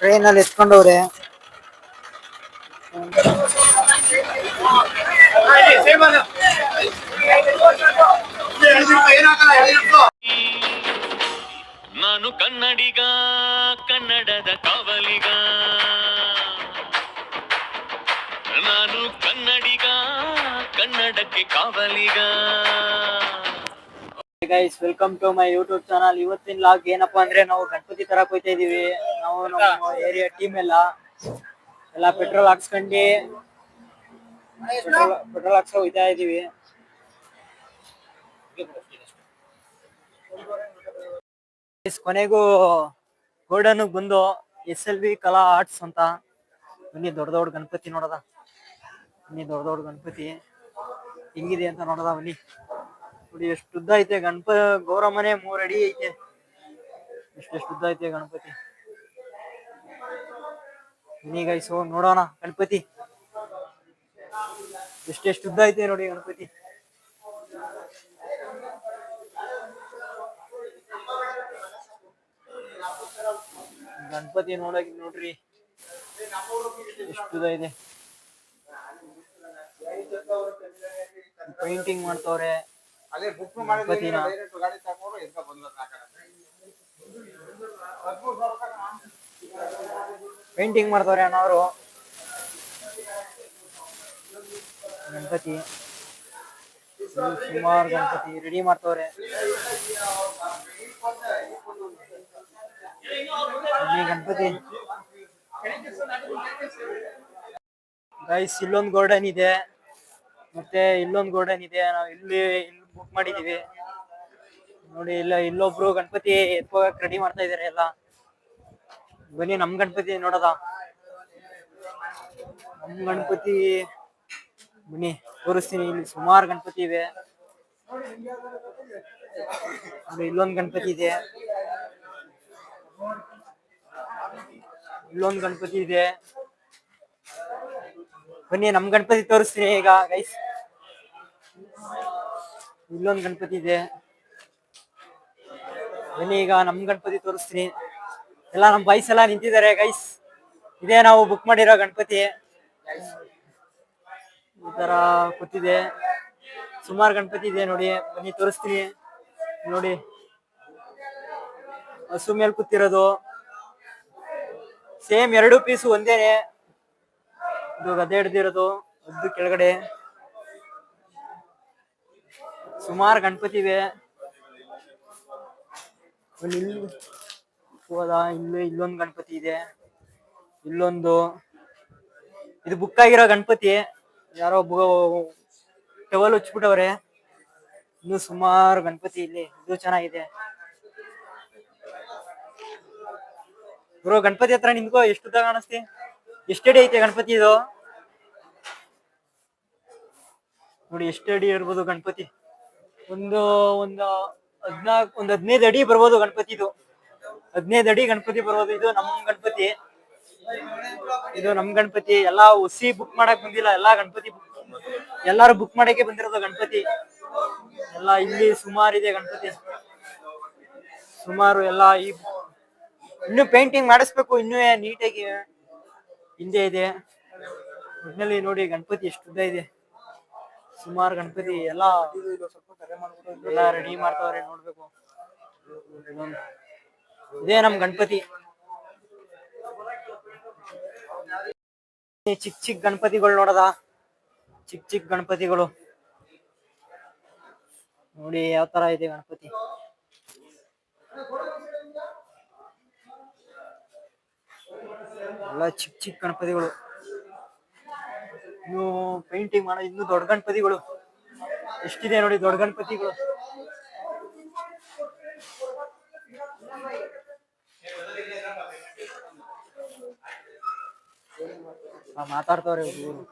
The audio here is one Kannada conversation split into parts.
ಟ್ರೈನ್ ಅಲ್ಲಿ ಎತ್ಕೊಂಡವ್ರೆ. ನಾನು ಕನ್ನಡಿಗ ಕನ್ನಡದ ಕಾವಲಿಗ. ನಾನು ಕನ್ನಡಿಗ ಕನ್ನಡಕ್ಕೆ ಕಾವಲಿಗ. Guys welcome to my YouTube channel ಇವತ್ತಿನ ಲಾಗ್ ಏನಪ್ಪಾ ಅಂದ್ರೆ ನಾವು ಗಣಪತಿ ತರಕ್ ಹೋಯ್ತಾ ಇದೀವಿ. ನಾವು ನಮ್ಮ ಏರಿಯಾ ಟೀಮ್ ಎಲ್ಲ. ಎಲ್ಲ ಪೆಟ್ರೋಲ್ ಹಾಕ್ಸ್ಕೊಂಡು ಪೆಟ್ರೋಲ್ ಪೆಟ್ರೋಲ್ ಹಾಕ್ಸ್ಕೊ ಹೋಯ್ತಾ ಇದೀವಿ. ಕೊನೆಗೂ ಗೋಲ್ಡನ್ ಬಂದು S L B Kala arts ಅಂತ. ಬನ್ನಿ ದೊಡ್ಡ ದೊಡ್ಡ ಗಣಪತಿ ನೋಡದ. ಬನ್ನಿ ದೊಡ್ಡ ದೊಡ್ಡ ಗಣಪತಿ ಹೆಂಗಿದೆ ಅಂತ ನೋಡದ ಬನ್ನಿ ನೋಡಿ, ಎಷ್ಟು ಉದ್ದ ಐತೆ ಗಣಪ, ಗೌರಮ್ಮನೆ ಮೂರ್ ಅಡಿ ಐತೆ. ಎಷ್ಟು ಉದ್ದ ಐತೆ ಗಣಪತಿ. ಬನ್ನಿ ಗೈಸ್ ನೋಡೋಣ, ಗಣಪತಿ. ಎಷ್ಟೆಷ್ಟು ಉದ್ದ ಐತೆ ನೋಡಿ ಗಣಪತಿ. ಗಣಪತಿ ನೋಡಕ್ ನೋಡ್ರಿ. ಎಷ್ಟು ಇದೆ. ಪೇಂಟಿಂಗ್ ಮಾಡ್ತವ್ರೆ. ಗಣಪತಿನ. ಪೇಂಟಿಂಗ್ ಮಾಡ್ತವ್ರೆ ಅಣ್ಣವರು ಗಣಪತಿ. ಸುಮಾರು ಗಣಪತಿ ರೆಡಿ ಮಾಡ್ತವ್ರೆ. ಗಣಪತಿ. ಗೈಸ್ ಇಲ್ಲೊಂದು ಗೋಲ್ಡನ್ ಇದೆ. ಮತ್ತೆ ಇಲ್ಲೊಂದು ಗೋಲ್ಡನ್ ಇದೆ. ನಾವು ಇಲ್ಲಿ ಇಲ್ಲಿ ಬುಕ್ ಮಾಡಿದೀವಿ. ನೋಡಿ, ಇಲ್ಲ, ಇಲ್ಲೊಬ್ರು ಗಣಪತಿ ಎತ್ಕೋಕ್ ರೆಡಿ ಮಾಡ್ತಾ ಇದಾರೆ ಎಲ್ಲ. ಬನ್ನಿ, ನಮ್ ಗಣಪತಿ ನೋಡದ? ನಮ್ ಗಣಪತಿ, ಬನ್ನಿ, ತೋರಿಸ್ತೀನಿ, ಇಲ್ಲಿ ಸುಮಾರು ಗಣಪತಿ ಇವೆ. ಇಲ್ಲೊಂದ್ ಗಣಪತಿ ಇದೆ. ಇಲ್ಲೊಂದ್ ಗಣಪತಿ ಇದೆ. ಬನ್ನಿ, ನಮ್ ಗಣಪತಿ ತೋರಿಸ್ತೀನಿ ಈಗ ಗೈಸ್ ಇಲ್ಲೊಂದ್ ಗಣಪತಿ ಇದೆ. ಬನ್ನಿ, ಈಗ ನಮ್ ಗಣಪತಿ ತೋರಿಸ್ತೀನಿ. ಎಲ್ಲ ನಮ್ ಬೈಸ್ ಎಲ್ಲ ನಿಂತಿದ್ದಾರೆ ಗೈಸ್ ಇದೇ ನಾವು ಬುಕ್ ಮಾಡಿರೋ ಗಣಪತಿ. ಈ ತರ ಕೂತಿದೆ. ಸುಮಾರು ಗಣಪತಿ ಇದೆ ನೋಡಿ. ಬನ್ನಿ, ತೋರಿಸ್ತೀನಿ. ನೋಡಿ. ಹಸು ಮೇಲೆ ಕೂತಿರೋದು. ಸೇಮ್ ಎರಡು ಪೀಸ್ ಒಂದೇನೆ. ಇದು ಗದ್ದೆ ಹಿಡ್ದಿರೋದು, ಅದು ಕೆಳಗಡೆ. ಸುಮಾರು ಗಣಪತಿ ಇದೆ. ಹೋದ ಇಲ್ಲಿ ಇಲ್ಲೊಂದು ಗಣಪತಿ ಇದೆ. ಇಲ್ಲೊಂದು ಇದು ಬುಕ್ ಆಗಿರೋ ಗಣಪತಿ. ಯಾರೋ ಟವಲ್ ಹಚ್ಬಿಟ್ಟವ್ರೆ ಇನ್ನು ಸುಮಾರು ಗಣಪತಿ ಇಲ್ಲಿ. ಇದು ಚೆನ್ನಾಗಿದೆ. ಬ್ರೋ, ಗಣಪತಿ ಹತ್ರ ನಿಂತ್ಕೋ ಎಷ್ಟು ಉದ್ದ ಕಾಣಿಸ್ತಿ? ಎಷ್ಟು ಅಡಿ ಐತೆ ಗಣಪತಿ ಇದು? ನೋಡಿ, ಎಷ್ಟು ಅಡಿ ಇರ್ಬೋದು ಗಣಪತಿ. ಒಂದು ಒಂದು ಹದ್ನಾಲ್ಕು, ಒಂದು ಹದಿನೈದು ಅಡಿ ಬರ್ಬೋದು ಗಣಪತಿ ಇದು. ಹದಿನೈದು ಅಡಿ ಗಣಪತಿ ಬರೋದು. ಇದು ನಮ್ ಗಣಪತಿ. ಇದು ನಮ್ ಗಣಪತಿ. ಎಲ್ಲಾ ಹುಸಿ ಬುಕ್ ಮಾಡಕ್ ಬಂದಿಲ್ಲ. ಎಲ್ಲಾ ಗಣಪತಿ ಎಲ್ಲಾರು ಬುಕ್ ಮಾಡಕ್ಕೆ ಬಂದಿರೋದು ಗಣಪತಿ. ಎಲ್ಲ ಇಲ್ಲಿ ಸುಮಾರು ಇದೆ ಗಣಪತಿ. ಸುಮಾರು ಎಲ್ಲ ಈ ಇನ್ನು ಪೇಂಟಿಂಗ್ ಮಾಡಿಸ್ಬೇಕು. ಇನ್ನೂ ನೀಟಾಗಿ ಹಿಂದೆ ಇದೆ. ಒಟ್ಟಿನಲ್ಲಿ ನೋಡಿ ಗಣಪತಿ ಎಷ್ಟು ಉದ್ದ ಇದೆ. ಸುಮಾರು ಗಣಪತಿ ಎಲ್ಲಾ ಎಲ್ಲ ರೆಡಿ ಮಾಡ್ತಾವ್ರೆ ನೋಡ್ಬೇಕು. ಇದೇ ನಮ್ ಗಣಪತಿ. ಚಿಕ್ ಚಿಕ್ ಗಣಪತಿಗಳು ನೋಡದ? ಚಿಕ್ ಚಿಕ್ಕ ಗಣಪತಿಗಳು. ನೋಡಿ ಯಾವ ತರ ಇದೆ ಗಣಪತಿ. ಎಲ್ಲ ಚಿಕ್ ಚಿಕ್ಕ ಗಣಪತಿಗಳು. ಇನ್ನು ಪೇಂಟಿಂಗ್ ಮಾಡೋ, ಇನ್ನು ದೊಡ್ಡ ಗಣಪತಿಗಳು. ಎಷ್ಟಿದೆ ನೋಡಿ ದೊಡ್ಡ ಗಣಪತಿಗಳು. ಮಾತಾಡ್ತವ್ರೆ ಹುಡುಗರು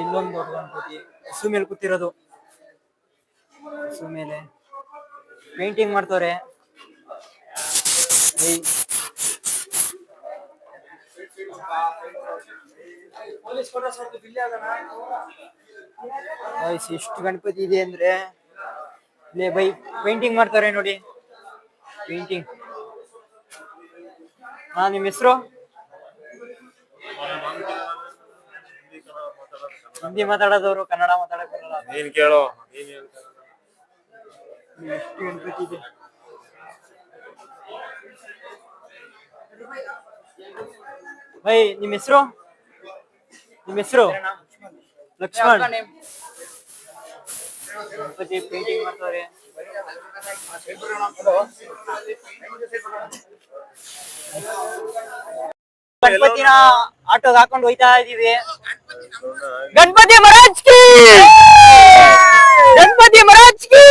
ಇಲ್ಲೊಂದು ದೊಡ್ಡ ಗಣಪತಿ ಹಸು ಮೇಲೆ ಕೂತಿರೋದು. ಹಸು ಮೇಲೆ. ಪೇಂಟಿಂಗ್ ಮಾಡ್ತವ್ರೆ. ಇಷ್ಟು ಗಣಪತಿ ಇದೆ ಅಂದ್ರೆ ಬೈ ಪೇಂಟಿಂಗ್ ಮಾಡ್ತಾರೆ ನೋಡಿ. ಪೇಂಟಿಂಗ್ ಹಾ ನಿಮ್ ಹೆಸರು? ಹಿಂದಿ ಮಾತಾಡೋದವ್ರು ಕನ್ನಡ ಮಾತಾಡಕ್ ಬರಲ್ಲ ನೀನ್ ಕೇಳೋ ನೀನ್ ಹೇಳ್ತಾ ಎಷ್ಟು ಗಣಪತಿ ಇದೆ ಬೈ ನಿಮ್ ಹೆಸರು? ನಿಮ್ ಹೆಸರು? ಲಕ್ಷ್ಮಣ್. ಗಣಪತಿ ಪೇಂಟಿಂಗ್ ಮಾಡ್ತಾರೆ ಗಣಪತಿನ ಆಟೋಗ್ ಹಾಕೊಂಡು ಹೋಯ್ತಾ ಇದೀವಿ. ಗಣಪತಿ ಮಹಾರಾಜ್ ಕಿ! ಗಣಪತಿ ಮಹಾರಾಜ್ ಕಿ!